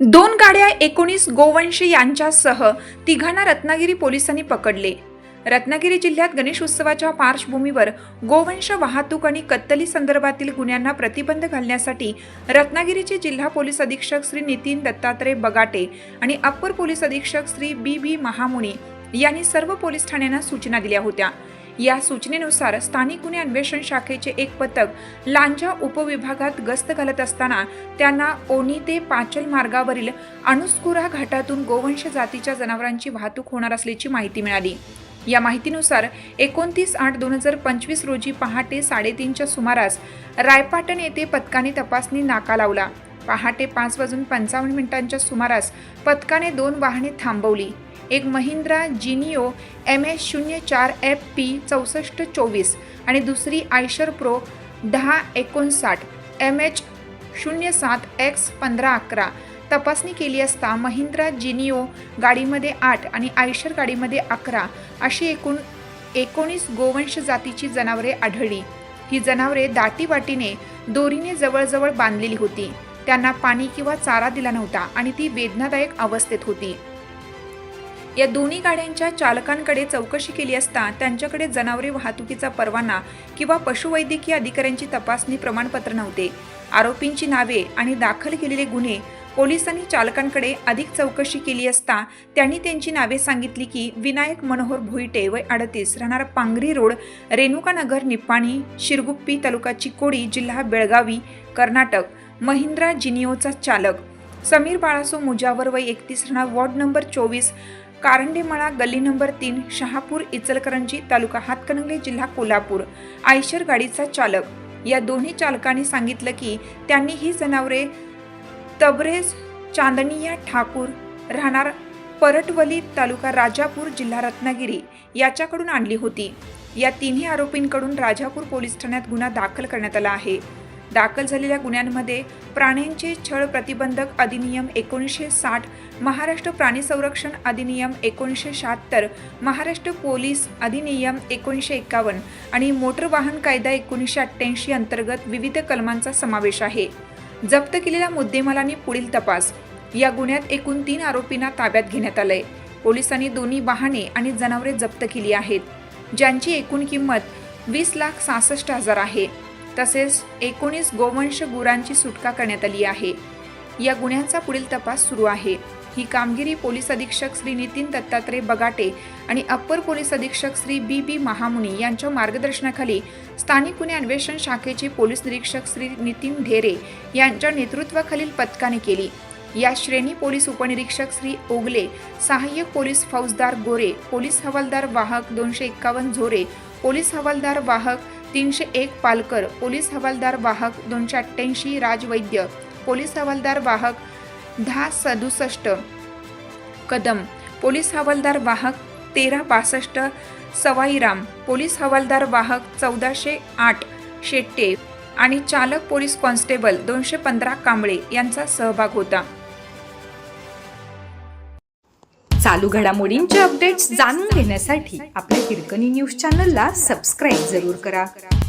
दोन गाड्या एकोणीस गोवंशी यांच्यासह तिघांना रत्नागिरी पोलिसांनी पकडले. रत्नागिरी जिल्ह्यात गणेश उत्सवाच्या पार्श्वभूमीवर गोवंश वाहतूक आणि कत्तली संदर्भातील गुन्ह्यांना प्रतिबंध घालण्यासाठी रत्नागिरीचे जिल्हा पोलीस अधीक्षक श्री नितीन दत्तात्रय बगाटे आणि अप्पर पोलीस अधीक्षक श्री बी बी महामुनी यांनी सर्व पोलीस ठाण्यांना सूचना दिल्या होत्या. या सूचनेनुसार स्थानिक गुन्हे अन्वेषण शाखेचे एक पथक लांजा उपविभागात गस्त घालत असताना त्यांना ओनी ते पाचल मार्गावरील अणुस्कुरा घाटातून गोवंश जातीच्या जनावरांची वाहतूक होणार असल्याची माहिती मिळाली. या माहितीनुसार एकोणतीस आठ दोन हजार पंचवीस रोजी पहाटे साडेतीनच्या सुमारास रायपाटण येथे पथकाने तपासणी नाका लावला. पहाटे पाच वाजून पंचावन्न मिनिटांच्या सुमारास पथकाने दोन वाहने थांबवली. एक महिंद्रा जिनिओ एम एस शून्य चार एफ पी चौसष्ट चोवीस आणि दुसरी आयशर प्रो दहा एकोणसाठ एम एच शून्य सात एक्स पंधरा अकरा तपासणी केली असता महिंद्रा जिनिओ गाडीमध्ये आठ आणि आयशर गाडीमध्ये अकरा अशी एकूण एकोणीस गोवंश जातीची जनावरे आढळली. ही जनावरे दाटीवाटीने दोरीने जवळजवळ बांधलेली होती. त्यांना पाणी किंवा चारा दिला नव्हता आणि ती वेदनादायक अवस्थेत होती. या दोन्ही गाड्यांच्या चालकांकडे चौकशी केली असता त्यांच्याकडे जनावरे वाहतुकीचा परवाना किंवा पशुवैद्यकीय अधिकाऱ्यांची तपासणी प्रमाणपत्र नव्हते. आरोपींची नावे आणि दाखल केलेले गुन्हे पोलिसांनी चालकांकडे अधिक चौकशी केली असता त्यांनी त्यांची नावे सांगितली की विनायक मनोहर भोईटे वय अडतीस राहणार पांगरी रोड रेणुकानगर निप्पाणी शिरगुप्पी तालुका चिकोडी जिल्हा बेळगावी कर्नाटक. महिंद्रा जिनिओचा चालक. समीर बाळासो मुजावर वय एकतीस राहणार वॉर्ड नंबर चोवीस कारंडेमळा गल्ली नंबर तीन शहापूर इचलकरंजी तालुका हातकणंगले जिल्हा कोल्हापूर. आयशर गाडीचा चालक. या दोन्ही चालकांनी सांगितलं की त्यांनी ही जनावरे तबरेज चांदनिया ठाकूर राहणार परटवली तालुका राजापूर जिल्हा रत्नागिरी याच्याकडून आणली होती. या तिन्ही आरोपींकडून राजापूर पोलीस ठाण्यात गुन्हा दाखल करण्यात आला आहे. दाखल झालेल्या गुन्ह्यांमध्ये प्राण्यांचे छळ प्रतिबंधक अधिनियम एकोणीसशे साठ महाराष्ट्र प्राणी संरक्षण अधिनियम एकोणीसशे शहात्तर महाराष्ट्र पोलीस अधिनियम एकोणीसशे एकावन्न आणि मोटर वाहन कायदा एकोणीसशे अठ्ठ्याऐंशी अंतर्गत विविध कलमांचा समावेश आहे. जप्त केलेल्या मुद्देमालाने पुढील तपास. या गुन्ह्यात एकूण तीन आरोपींना ताब्यात घेण्यात आलंय. पोलिसांनी दोन्ही वाहने आणि जनावरे जप्त केली आहेत ज्यांची एकूण किंमत वीस लाख सहासष्ट हजार आहे. तसेच एकोणीस गोवंश गुरांची सुटका करण्यात आली आहे. या गुन्ह्यांचा पुढील तपास सुरू आहे. ही कामगिरी पोलीस अधीक्षक श्री नितीन दत्तात्रय बगाटे आणि अप्पर पोलीस अधीक्षक श्री बी बी महामुनी यांच्या मार्गदर्शनाखाली स्थानिक गुन्हे अन्वेषण शाखेचे पोलीस निरीक्षक श्री नितीन ढेरे यांच्या नेतृत्वाखालील पथकाने केली. या श्रेणी पोलीस उपनिरीक्षक श्री ओगले सहाय्यक पोलीस फौजदार गोरे पोलीस हवालदार वाहक दोनशे एक्कावन्न झोरे पोलीस हवालदार वाहक तीनशे एक पालकर पोलीस हवालदार वाहक दोनशे अठ्ठ्याऐंशी राजवैद्य पोलीस हवालदार वाहक दहा सदुसष्ट. कदम. पोलीस हवालदार वाहक तेरा बासष्ट. सवाईराम पोलीस हवालदार वाहक चौदाशे आठ. शेट्टे. आणि चालक पोलीस कॉन्स्टेबल दोनशे पंधरा कांबळे यांचा सहभाग होता. चालू घडामोडींचे अपडेट्स जाणून घेण्यासाठी आपल्या हिरकणी न्यूज चॅनलला सबस्क्राईब जरूर करा.